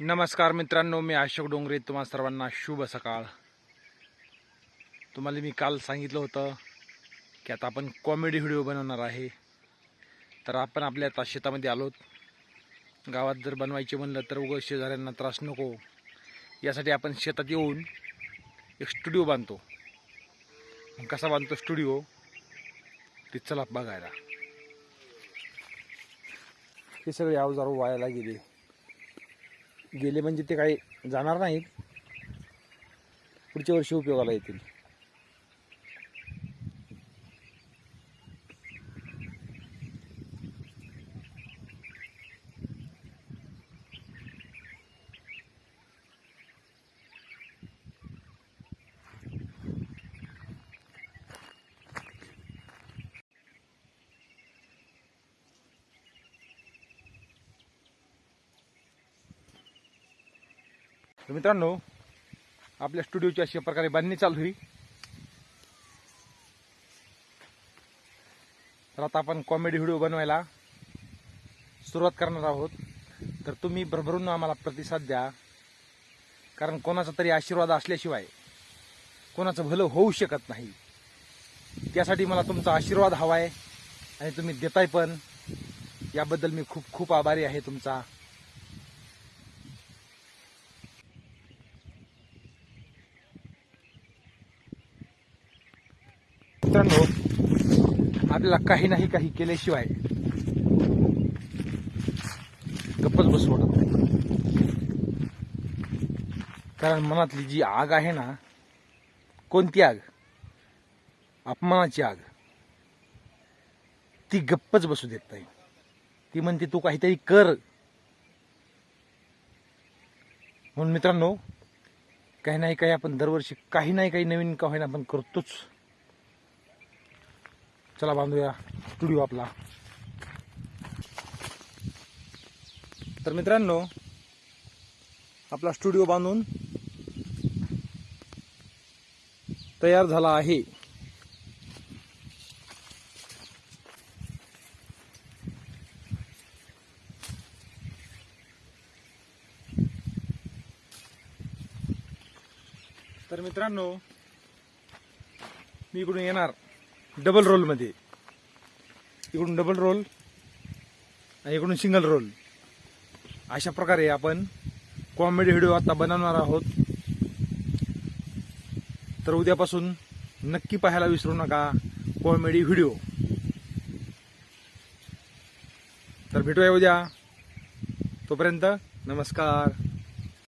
नमस्कार मित्रांनो मी अशोक डोंगरे तुम्हा सर्वांना शुभ सकाळ. तुम्हाला मी काल सांगितलं होतं की आता आपण कॉमेडी व्हिडिओ बनवणार आहे. तर आपण आपल्या आता शेतामध्ये आलोत. गावात जर बनवायचे म्हणलं तर उगं शेजाऱ्यांना त्रास नको. यासाठी आपण शेतात येऊन एक स्टुडिओ बांधतो. मग कसा बांधतो स्टुडिओ ते चला बघायला. हे सगळे अवजार वायाला गेले. गेले म्हणजे ते काही जाणार नाहीत. पुढच्या वर्षी उपयोगाला येतील. तर मित्रांनो आपल्या स्टुडिओची अशा प्रकारे बांधणी चालू होई तर आता आपण कॉमेडी व्हिडिओ बनवायला सुरुवात करणार आहोत. तर तुम्ही भरभरून आम्हाला प्रतिसाद द्या. कारण कोणाचा तरी आशीर्वाद असल्याशिवाय कोणाचं भलं होऊ शकत नाही. त्यासाठी मला तुमचा आशीर्वाद हवा आहे आणि तुम्ही देताय पण. याबद्दल मी खूप खूप आभारी आहे तुमचा. मित्रांनो आपल्याला काही नाही काही केल्याशिवाय गप्पच बसू वाटत नाही. कारण मनातली जी आग आहे ना कोणती आग? अपमानाची आग. ती गप्पच बसू देत नाही. ती म्हणते तू काहीतरी कर. म्हणून मित्रांनो काही नाही काही आपण दरवर्षी काही नाही काही नवीन का होईना आपण करतोच. चला बांधूया. स्टुडिओ आपला. तर मित्रांनो आपला स्टुडिओ बांधून तयार झाला आहे. तर मित्रांनो मी इकडून येणार. डबल रोलमध्ये इकडून डबल रोल आणि इकडून सिंगल रोल. अशा प्रकारे आपण कॉमेडी व्हिडिओ आता बनवणार आहोत. तर उद्यापासून नक्की पाहायला विसरू नका कॉमेडी व्हिडिओ तर भेटूया उद्या. तोपर्यंत नमस्कार.